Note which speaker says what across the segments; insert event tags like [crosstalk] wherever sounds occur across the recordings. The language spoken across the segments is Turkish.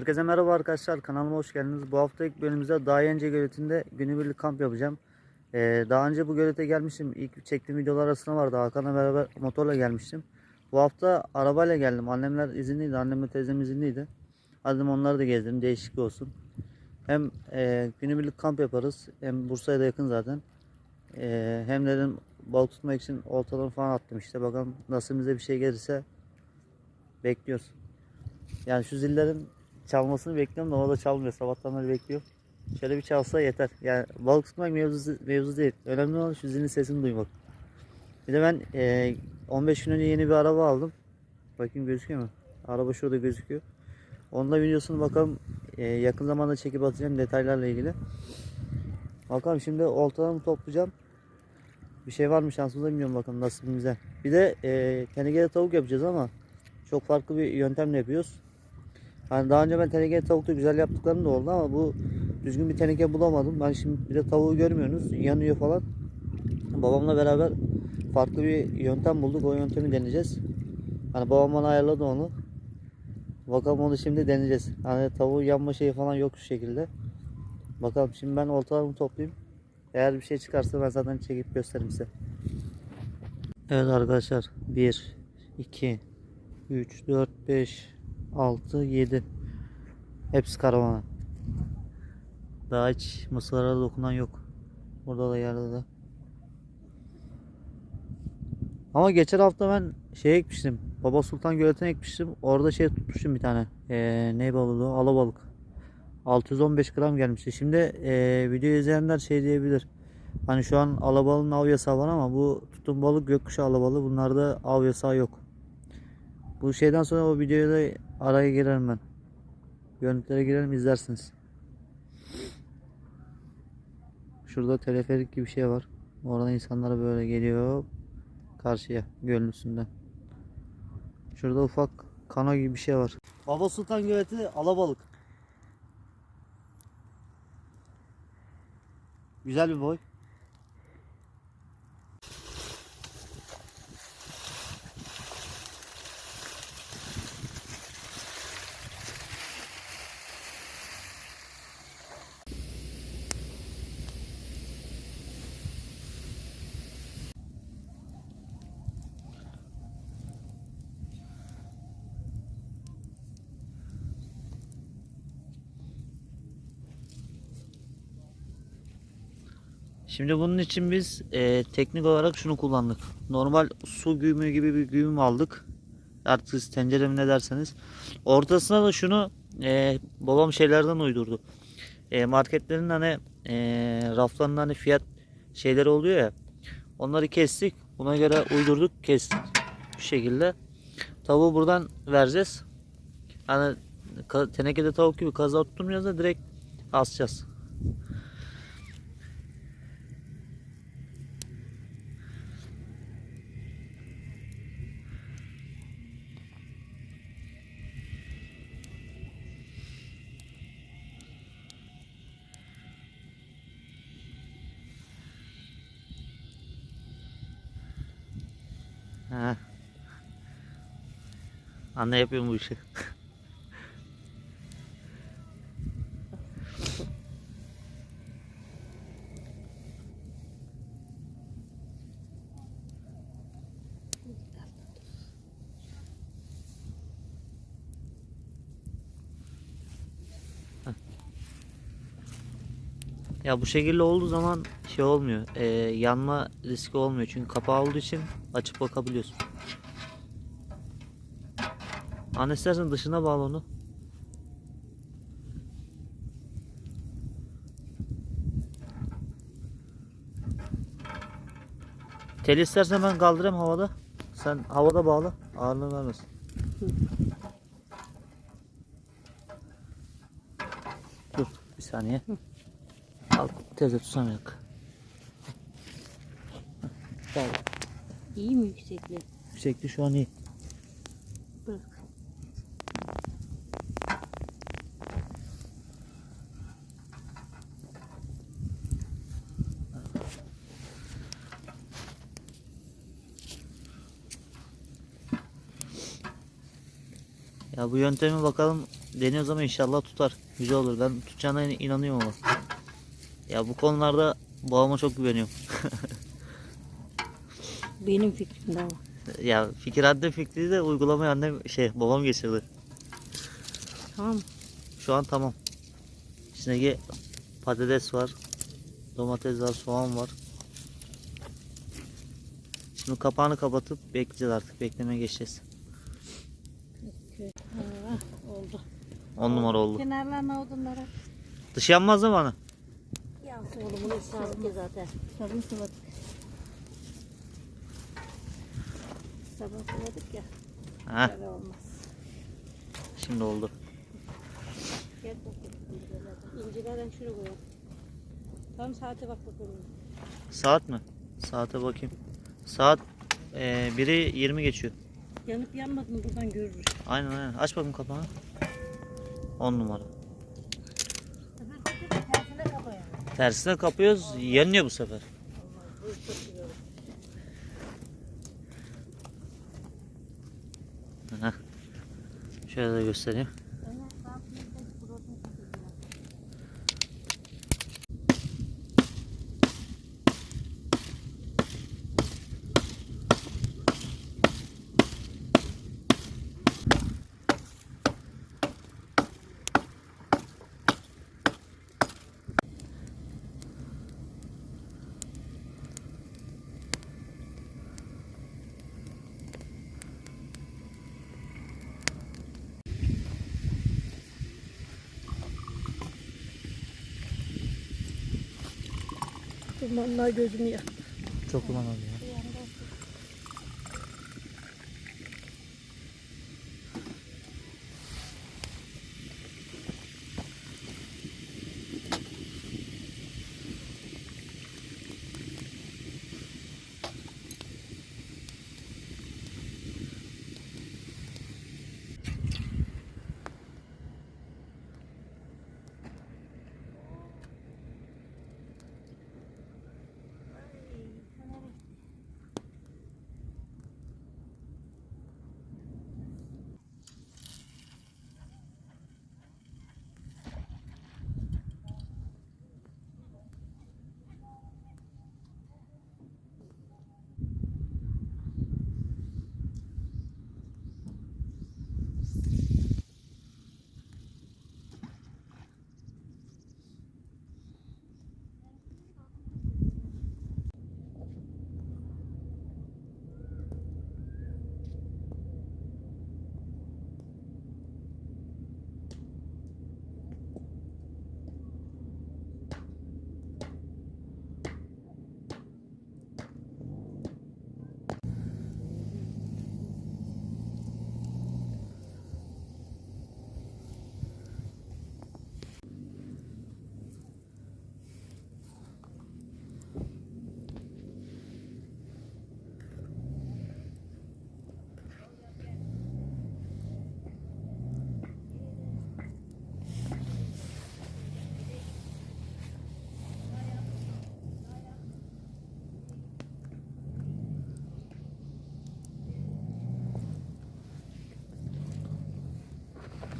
Speaker 1: Herkese merhaba arkadaşlar kanalıma hoş geldiniz. Bu hafta ilk bölümümüzde Dağyence Göleti'nde günübirlik kamp yapacağım. Ee, daha önce bu gölete gelmiştim. İlk çektiğim videolar arasında vardı. Hakan'la beraber motorla gelmiştim. Bu hafta arabayla geldim. Annemler izinliydi. Annemle teyzem izinliydi. Dedim onları da gezdim. Değişiklik olsun. Hem e, günübirlik kamp yaparız. Hem Bursa'ya da yakın zaten. E, hem dedim balık tutmak için oltalarımı falan attım işte. Bakalım nasibimize bir şey gelirse bekliyoruz. Yani şu zillerin çalmasını bekliyorum da o da çalmıyor. Sabahtan beri bekliyorum. Şöyle bir çalsa yeter. Yani balık tutmak mevzu, mevzu değil. Önemli olan şu zilin sesini duymak. Bir de ben e, 15 gün önce yeni bir araba aldım. Bakayım gözüküyor mu? Araba şurada gözüküyor. Onun da videosunu bakalım e, yakın zamanda çekip atacağım detaylarla ilgili. Bakalım şimdi oltalarımı toplayacağım. Bir şey var mı şansımıza bilmiyorum bakalım nasibimize. Bir de e, tenekede tavuk yapacağız ama çok farklı bir yöntemle yapıyoruz. Hani daha önce ben tenekede tavukta güzel yaptıklarım da oldu ama bu düzgün bir teneke bulamadım. Ben şimdi bir de tavuğu görmüyorsunuz yanıyor falan. Babamla beraber farklı bir yöntem bulduk. O yöntemi deneyeceğiz. Hani babam bana ayarladı onu. Bakalım onu şimdi deneyeceğiz. Hani tavuğun yanma şeyi falan yok şu şekilde. Bakalım şimdi ben oltalarımı toplayayım. Eğer bir şey çıkarsa ben zaten çekip gösteririm size. Evet arkadaşlar 1 2 3 4 5 6 7 Hepsi karavana. Daha hiç mısırlara dokunan yok. Burada da yerde de. Ama geçen hafta ben şey ekmiştim. Baba Sultan Göleti'ne ekmiştim. Orada şey tutmuştum bir tane. Ee, ne balığı? Alabalık. 615 gram gelmişti. Şimdi ee, video izleyenler şey diyebilir. Hani şu an alabalığın av yasağı var ama bu tuttuğum balık gökkuşağı alabalığı. Bunlarda av yasağı yok. Bu şeyden sonra o videoya da araya girerim ben. Görüntülere girelim izlersiniz. Şurada teleferik gibi bir şey var. Oradan insanlar böyle geliyor karşıya gölün üstünden. Şurada ufak kano gibi bir şey var. Baba Sultan Göleti alabalık. Güzel bir boy. Şimdi bunun için biz e, teknik olarak şunu kullandık. Normal su güğümü gibi bir güğüm aldık. Artık siz tencere ne derseniz. Ortasına da şunu e, babam şeylerden uydurdu. E, marketlerin hani e, raflarında hani fiyat şeyleri oluyor ya. Onları kestik. Buna göre uydurduk kestik. Bu şekilde. Tavuğu buradan vereceğiz. Hani tenekede tavuk gibi kaza tutturmayacağız da direkt asacağız. Bu işi. Ya bu şekilde olduğu zaman şey olmuyor. e, yanma riski olmuyor. Çünkü kapağı olduğu için açıp bakabiliyorsun. Anne istersen dışına bağla onu. Tel istersen ben kaldırayım havada. Sen havada bağla. Ağırlığı vermesin. Dur bir saniye. Al teyze tutamayak. Bağla.
Speaker 2: İyi mi yüksekliği?
Speaker 1: Yüksekliği şu an iyi.
Speaker 2: Bırak.
Speaker 1: Ya bu yöntemi bakalım deniyoruz ama inşallah tutar. Güzel olur. Ben tutacağına in- inanıyorum ama. Ya bu konularda babama çok güveniyorum. [laughs]
Speaker 2: Benim fikrimde ama.
Speaker 1: Ya fikir annem fikri de uygulamayı annem şey babam geçirdi.
Speaker 2: Tamam?
Speaker 1: Şu an tamam. İçindeki patates var. Domates var, soğan var. Şimdi kapağını kapatıp bekleyeceğiz artık. Beklemeye geçeceğiz.
Speaker 2: Ha, oldu.
Speaker 1: 10 numara oldu.
Speaker 2: Kenarlarına odunlara.
Speaker 1: Dışı yanmaz?
Speaker 2: Yansın oğlum bunu ısrarlık ya zaten. Sabun sıvadık. Sabun sıvadık ya.
Speaker 1: Heh,
Speaker 2: Böyle olmaz.
Speaker 1: şimdi oldu.
Speaker 2: Gel bakalım incilerden. İncilerden şuraya koyalım. Tam saate bak bakalım.
Speaker 1: Saat mi? Saate bakayım. Saat eee biri 20 geçiyor.
Speaker 2: Yanıp yanmadı mı buradan görürüz.
Speaker 1: Aynen aynen. Aç bakayım kapağını. 10 numara.
Speaker 2: Tersine kapaya.
Speaker 1: Tersine kapıyoruz. Yanıyor bu sefer. Şöyle de göstereyim.
Speaker 2: Dumanlar gözümü yaktı.
Speaker 1: Çok duman oluyor. ya.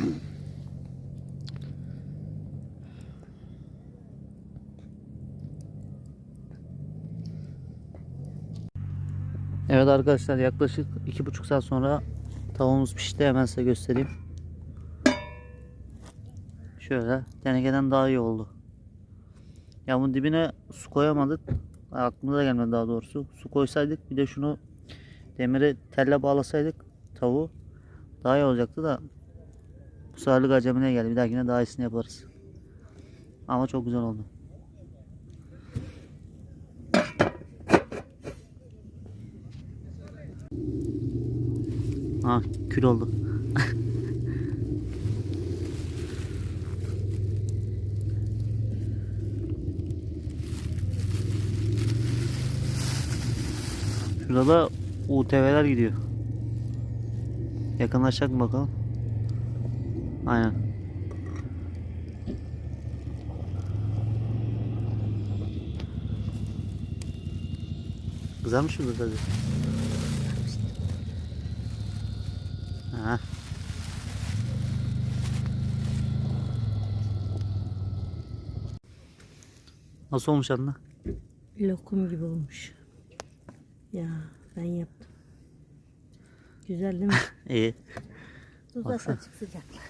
Speaker 1: [clears throat] Evet arkadaşlar yaklaşık iki buçuk saat sonra tavuğumuz pişti hemen size göstereyim. Şöyle tenekeden daha iyi oldu. Ya bunun dibine su koyamadık. Aklımıza gelmedi daha doğrusu. Su koysaydık bir de şunu demire telle bağlasaydık tavuğu daha iyi olacaktı da bu seferlik acemine geldi. Bir dahakine daha iyisini yaparız. Ama çok güzel oldu. Ha kül oldu. [laughs] Şurada da UTV'ler gidiyor. Yakınlaşacak mı bakalım? Aynen. Güzelmiş mi burada? Ha. Nasıl olmuş anne?
Speaker 2: Lokum gibi olmuş. Ya ben yaptım. Güzel değil mi? [laughs]
Speaker 1: İyi. Dudak
Speaker 2: açıp sıcaklar.